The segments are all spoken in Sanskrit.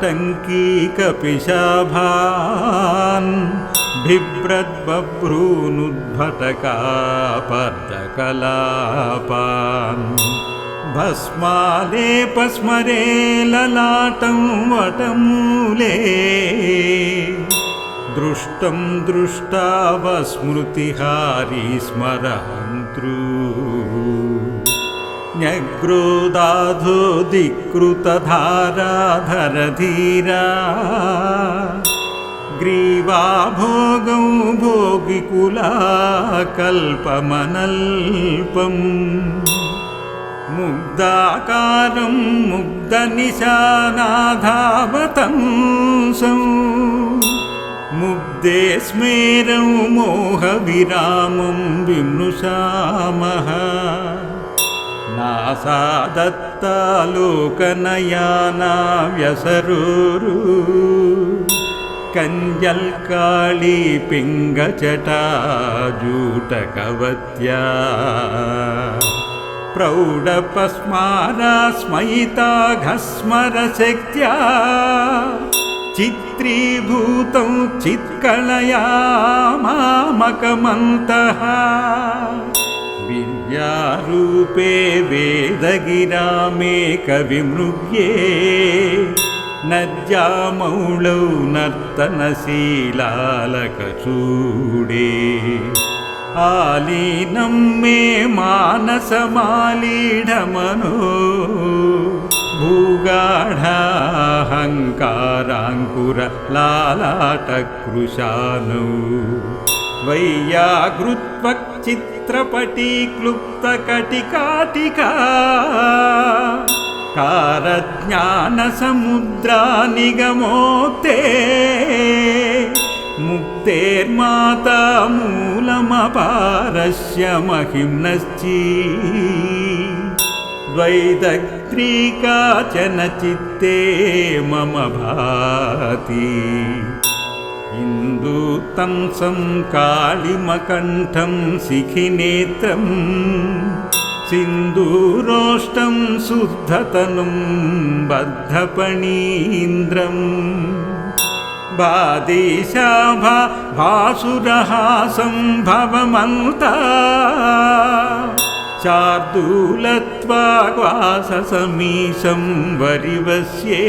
काञ्चनटङ्कीकपिशाभान् बिभ्रद्बभ्रूनुद्भटकापर्दकलापान् भस्मालेपस्मरे ललाटं वटमूले दृष्टं दृष्टावस्मृतिहारी स्मरहन्तृ न्यग्रोदाधोधिकृतधाराधरधीरा ग्रीवाभोगौ भोगिकुलाकल्पमनल्पम्। मुग्धाकारं मुग्धनिशानाधावतंसं मुग्धे स्मेरं मोहविरामं विमृशामः नासादत्तालोकनयानाव्यसरूरु। कञ्जल्काळी पिङ्गचटाजूटकवत्या प्रौढपस्मारा स्मयिता घस्मरशक्त्या। चित्रीभूतं चित्कलया मामकमन्तः विद्यारूपे वेदगिरामेकविमृग्ये नद्यामौळौ नर्तनशीलालकचूडे आलीनं मे मानसमालीढमनो भूगाढाहङ्काराङ्कुरलालाटकृशानौ वैयागृत्वक्चित्रपटी क्लुप्तकटिकाटिका कारज्ञानसमुद्रा निगमोक्ते मुक्तेर्माता मूलमपारस्य महिम्नश्ची द्वैदग्रीका चित्ते मम भाति इन्दूतं कालिमकण्ठं शिखिनेत्रं सिन्दूरोष्टं शुद्धतनुं बद्धपणीन्द्रम्। बादीशाभा भासुरहासं भवमन्ता शार्दूलत्वाग्वाससमीशं वरिवस्ये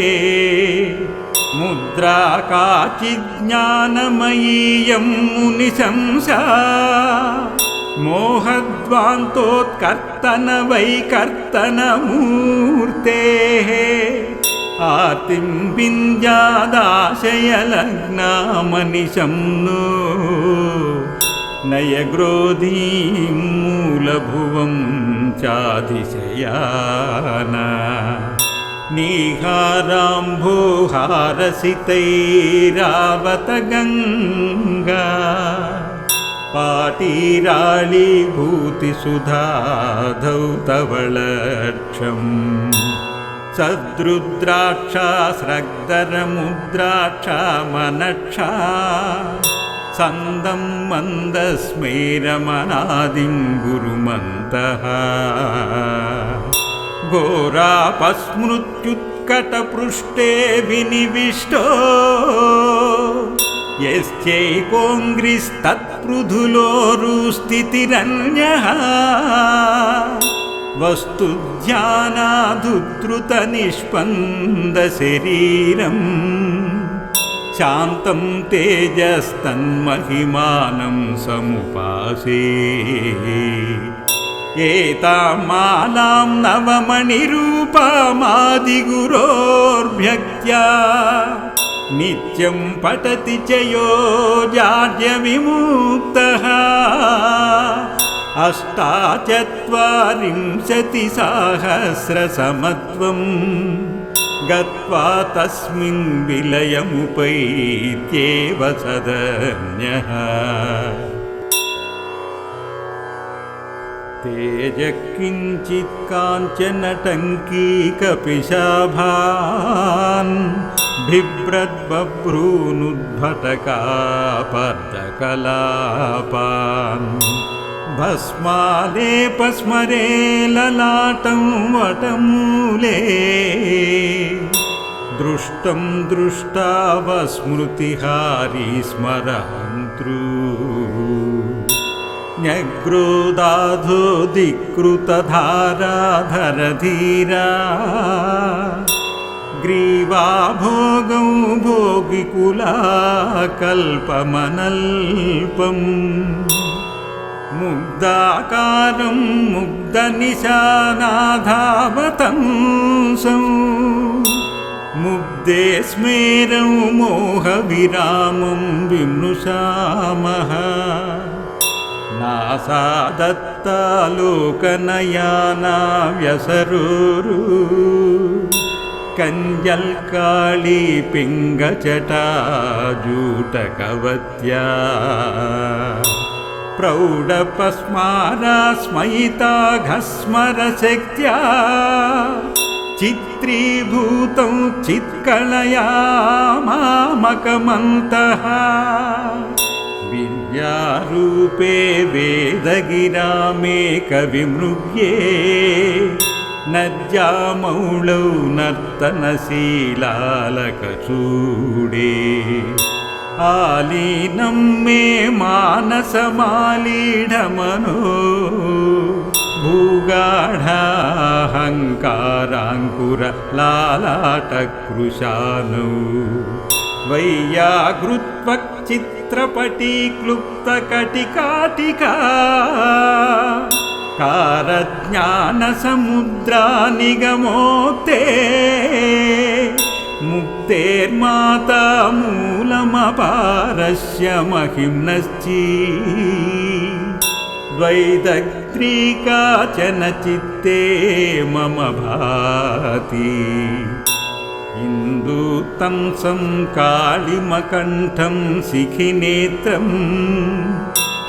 मुद्रा काचिज्ञानमयीयं मुनिशंसा मोहद्वान्तोत्कर्तनवैकर्तनमूर्तेः आर्तिं विन्द्यादाशयलग्नामनिशं नो नयग्रोधीं मूलभुवं चाधिशयाना नीहाराम्भोहारसितैरावतगङ्गा। पाटीराळीभूतिसुधाधौ तवलक्षम् सद्रुद्राक्षा स्रग्दरमुद्राक्षा मनक्षा सन्दं मन्दस्मेरमनादिं गुरुमन्तः घोरापस्मृत्युत्कटपृष्ठे विनिविष्टो। यश्चैकोङ्घ्रिस्तत्पृथुलोरुस्थितिरन्यः वस्तुध्यानाधुद्रुतनिष्पन्दशरीरम् शान्तं तेजस्तन्महिमानं समुपासे एतां मालां नवमणिरूपमादिगुरोर्भ्यक्त्या नित्यं पठति च यो जाड्यविमुक्तः अष्टाचत्वारिंशतिसाहस्रसमत्वं गत्वा तस्मिन् विलयमुपैत्येव सदन्यः तेजः किञ्चित् काञ्चनटङ्कीकपिशाभान् बिभ्रद्बभ्रूनुद्भटकापर्दकलापान्। भस्मालेपस्मरे ललाटं वटमूले दृष्टं दृष्टावस्मृतिहारी स्मरहन्तृ न्यग्रोदाधोधिकृतधाराधरधीरा ग्रीवाभोगौ भोगिकुलाकल्पमनल्पम्। मुग्धाकारं मुग्धनिशानाधावतंसं मुग्धे स्मेरं मोहविरामं विमृशामः नासादत्तालोकनयानाव्यसरुरु कञ्जल्काळी पिङ्गचटाजूटकवत्या। प्रौढपस्मारा स्मयिता घस्मरशक्त्या चित्रीभूतं चित्कलया मामकमन्तः विद्यारूपे वेदगिरामेकविमृग्ये नद्यामौळौ नर्तनशीलालकचूडे। आलीनं मे मानसमालीढमनो भूगाढाहङ्काराङ्कुर लालाटकृशानौ वैयागृत्वक्चित्रपटी क्लुप्तकटिकाटिका कारज्ञानसमुद्रा निगमोक्ते मुक्तेर्माता मूलमपारस्य महिम्नश्ची द्वैदग्त्री काचन चित्ते मम भाति इन्दूतं कालिमकण्ठं शिखिनेत्रम्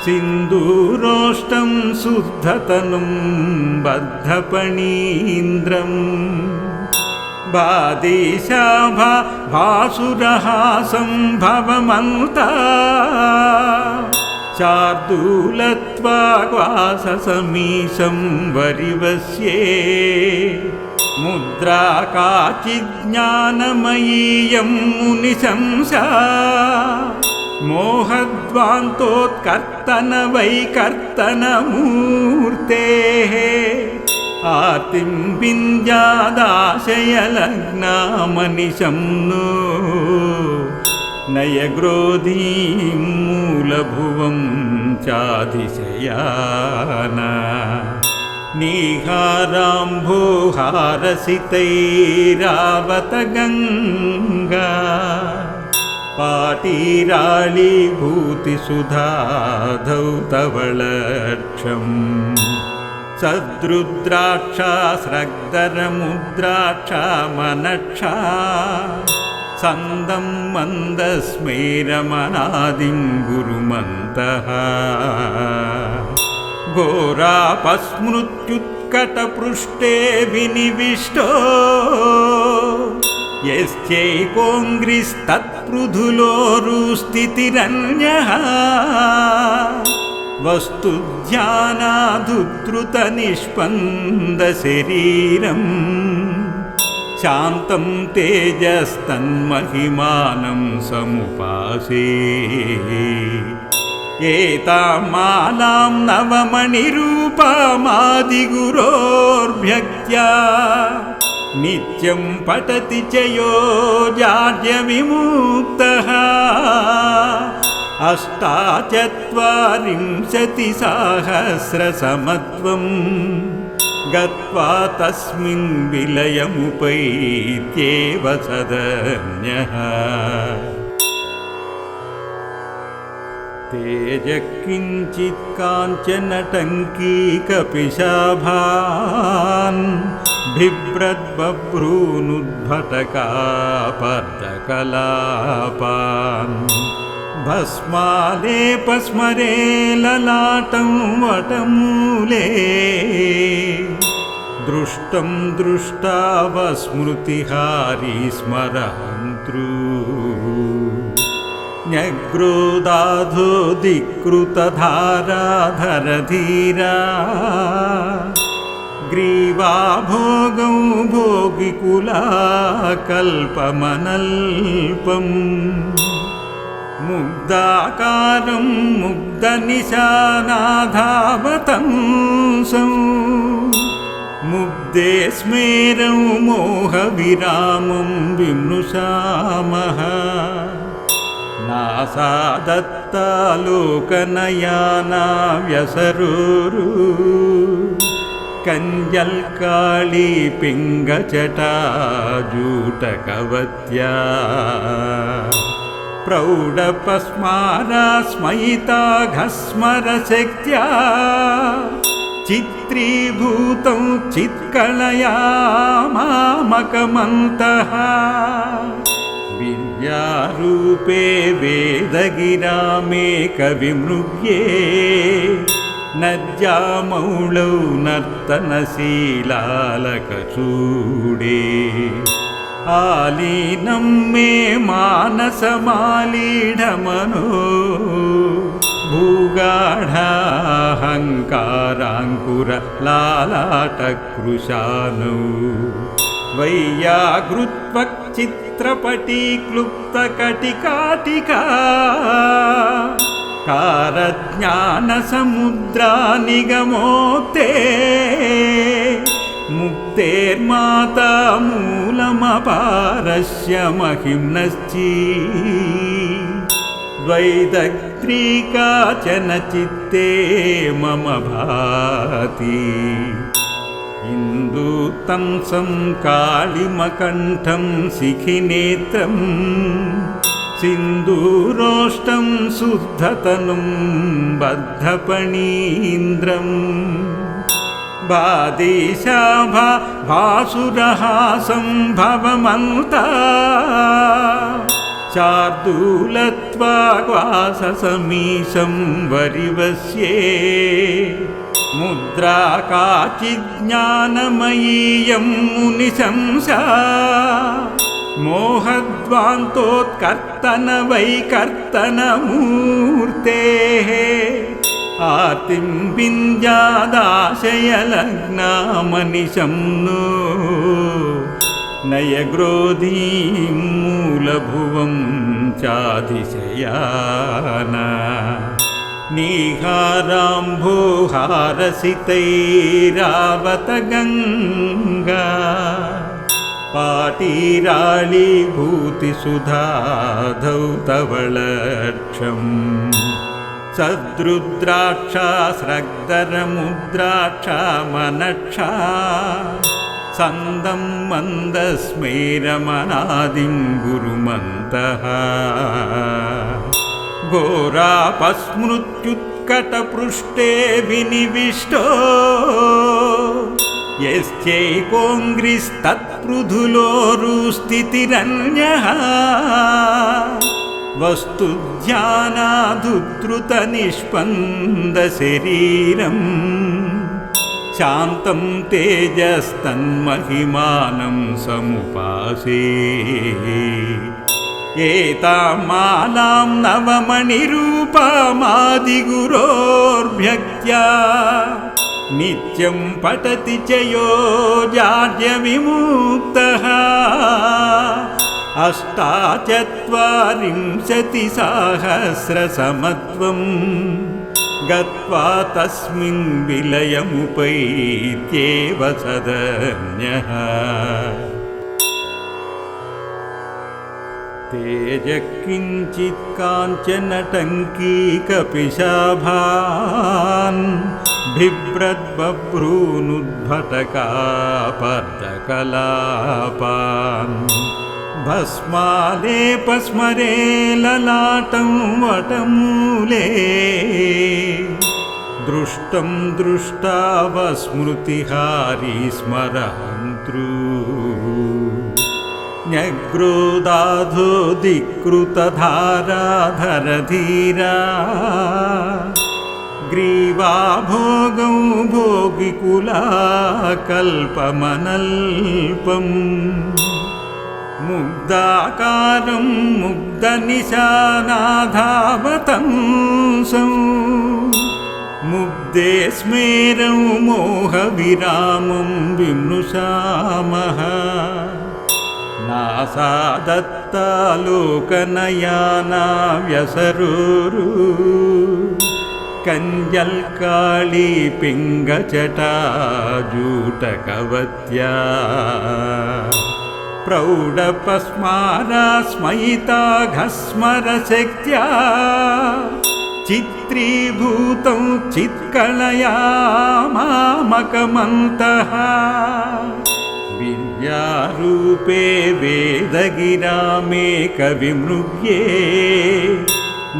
सिन्दूरोष्टं शुद्धतनुं बद्धपणीन्द्रम् बादीशाभा भासुरहासं भवमन्ता शार्दूलत्वाग्वाससमीशं वरिवस्ये मुद्रा काचिज्ञानमयीयं मुनिशंसा मोहद्वान्तोत्कर्तनवैकर्तनमूर्तेः। आर्तिं विन्द्यादाशयलग्नामनिशं नो नयग्रोधीं मूलभुवं चाधिशयाना। नीहाराम्भोहारसितैरावत गङ्गा पाटीराळीभूतिसुधाधौ तवलक्षम् सद्रुद्राक्षा स्रग्दरमुद्राक्षा मनक्षा सन्दं मन्दस्मेरमनादिं गुरुमन्तः घोरापस्मृत्युत्कटपृष्ठे विनिविष्टो यश्चैकोङ्घ्रिस्तत्पृथुलोरुस्थितिरन्यः वस्तुध्यानाधुद्रुतनिष्पन्दशरीरम् शान्तं तेजस्तन्महिमानं समुपासे एतां मालां नवमणिरूपमादिगुरोर्भ्यक्त्या नित्यं पठति च यो जाड्यविमुक्तः अष्टाचत्वारिंशतिसाहस्रसमत्वं गत्वा तस्मिन् विलयमुपैत्येव सदन्यः तेजकिञ्चित् काञ्चनटङ्कीकपिशाभान् बिभ्रद्बभ्रूनुद्भटकापर्दकलापान् भस्मालेपस्मरे ललाटं वटमूले। दृष्टं दृष्टावस्मृतिहारी स्मरहन्तृ न्यग्रोदाधोधिकृतधाराधरधीरा ग्रीवाभोगौ भोगिकुलाकल्पमनल्पम्। मुग्धाकारं मुग्धनिशानाधावतंसं मुग्धे स्मेरं मोहविरामं विमृशामः नासादत्तालोकनयाना व्यसरुरु कञ्जल्काळी पिङ्गचटाजूटकवत्या प्रौढपस्मारास्मयिताघस्मरशक्त्या चित्रीभूतं चित्कलया मामकमन्तः विद्यारूपे वेदगिरामेकविमृग्ये नद्यामौळौ नर्तनशीलालकचूडे आलीनं मे मानसमालीढमनो भूगाढाहङ्काराङ्कुरलालाटकृशानौ वैयागृत्वक्चित्रपटी क्लुप्तकटिकाटिका कारज्ञानसमुद्रानिगमोक्ते मुक्तेर्माता मूलमपारस्य महिम्नश्ची द्वैदग्त्री काचन चित्ते मम भाति इन्दूतं काളിमकण्ठं शिखिनेत्रं सिन्दूरोष्टं शुद्धतनुं बद्धपणीन्द्रम् बादीशाभा भासुरहासं भवमन्ता शार्दूलत्वाग्वाससमीशं वरिवस्ये। मुद्रा काचिज्ञानमयीयं मुनिशंसा। मोहद्वान्तोत्कर्तन वैकर्तनमूर्तेः आर्तिं विन्द्यादाशयलग्नामनिशं नो नयग्रोधीं मूलभुवं चाधिशयाना। नीहाराम्भोहारसितैरावत गङ्गा पाटीराळीभूतिसुधाधौ तव लक्ष्यम् सद्रुद्राक्षा स्रग्दरमुद्राक्षा मनक्षा सन्दं मन्दस्मेरमनादिं गुरुमन्तः। घोरापस्मृत्युत्कटपृष्ठे विनिविष्टो। यश्चैकोङ्घ्रिस्तत्पृथुलोरुस्थितिरन्यः वस्तुध्यानाधुद्रुतनिष्पन्दशरीरम् शान्तं तेजस्तन्महिमानं समुपासे। एतां मालां नवमणिरूपमादिगुरोर्भ्यक्त्या नित्यं पठति च यो जाड्यविमुक्तः अष्टाचत्वारिंशतिसाहस्रसमत्वं गत्वा तस्मिन् विलयमुपैत्येव सदन्यः। तेज किञ्चित् काञ्चनटङ्कीकपिशाभान् बिभ्रद्बभ्रूनुद्भटकापर्दकलापान् भस्मालेपस्मरे ललाटं वटमूले। दृष्टं दृष्टावस्मृतिहारी स्मरहन्तृ। न्यग्रोदाधोधिकृतधाराधरधीरा ग्रीवाभोगौ भोगिकुलाकल्पमनल्पम् मुग्धाकारं मुग्धनिशानाधावतंसं मुग्धे स्मेरं मोहविरामं विमृशामः। नासादत्तालोकनयाना व्यसरूरु कञ्जल्काळी पिङ्गचटा जूटकवत्या प्रौढपस्मारा स्मयिताघस्मरशक्त्या चित्रीभूतं चित्कलया मामकमन्तः विद्यारूपे वेदगिरामेकविमृग्ये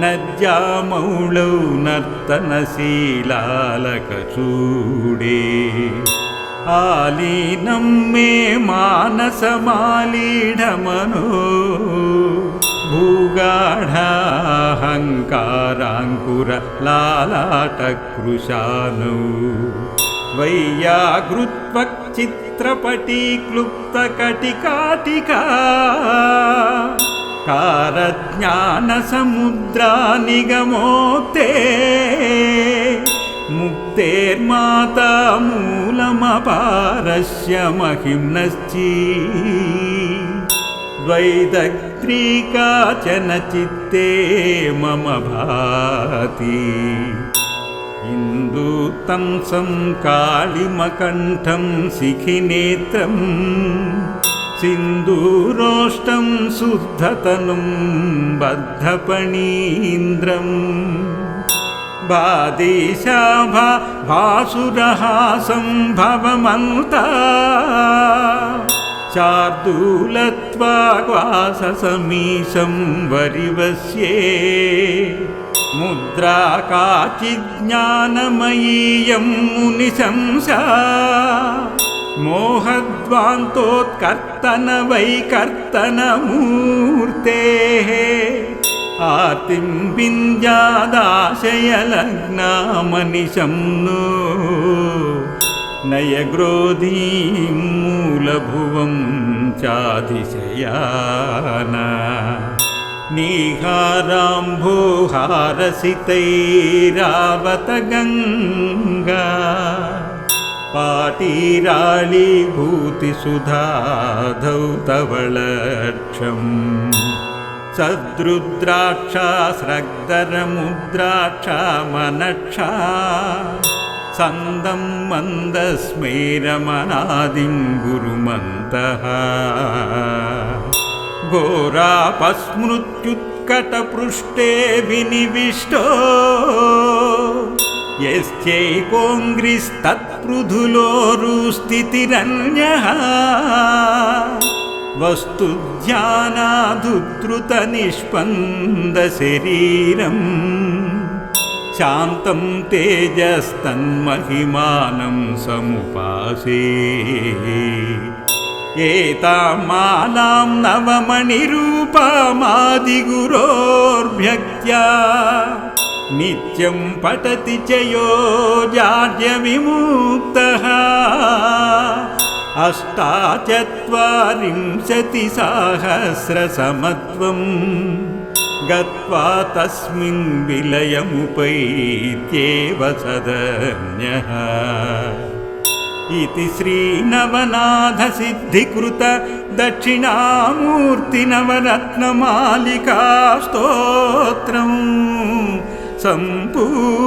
नद्यामौळौ नर्तनशीलालकचूडे आलीनं मे मानसमालीढमनो भूगाढाहङ्काराङ्कुरलालाटकृशानौ वैयागृत्वक्चित्रपटी क्लुप्तकटिकाटिका कारज्ञानसमुद्रा निगमोक्ते मुक्तेर्माता मूलमपारस्य महिम्नश्ची द्वैदग्त्री काचन चित्ते मम भाति। इन्दूतं कालिमकण्ठं शिखिनेत्रं सिन्दूरोष्टं शुद्धतनुं बद्धपणीन्द्रम् बादीशाभा भासुरहासं भवमन्ता शार्दूलत्वाग्वाससमीशं वरिवस्ये। मुद्रा काचिज्ञानमयीयं मुनिशंसा। मोहद्वान्तोत्कर्तन वैकर्तनमूर्तेः आर्तिं विन्द्यादाशयलग्नामनिशं नो नयग्रोधीं मूलभुवं चाधिशयाना नीहाराम्भोहारसितैरावत गङ्गा पाटीराळीभूतिसुधाधौ तव लक्ष्यम् सद्रुद्राक्षा स्रग्दरमुद्राक्षा मनक्षा सन्दं मन्दस्मेरमनादिं गुरुमन्तः घोरापस्मृत्युत्कटपृष्ठे विनिविष्टो यश्चैकोङ्घ्रिस्तत्पृथुलोरुस्थितिरन्यः वस्तुध्यानाधुद्रुतनिष्पन्दशरीरम् शान्तं तेजस्तन्महिमानं समुपासे। एतां मालां नवमणिरूपमादिगुरोर्भ्यक्त्या नित्यं पठति च यो जाड्यविमुक्तः अष्टाचत्वारिंशतिसाहस्रसमत्वं गत्वा तस्मिन् विलयमुपैत्येव सदन्यः। इति श्रीनवनाथसिद्धिकृत दक्षिणामूर्तिनवरत्नमालिका स्तोत्रम् सम्पूर्णम्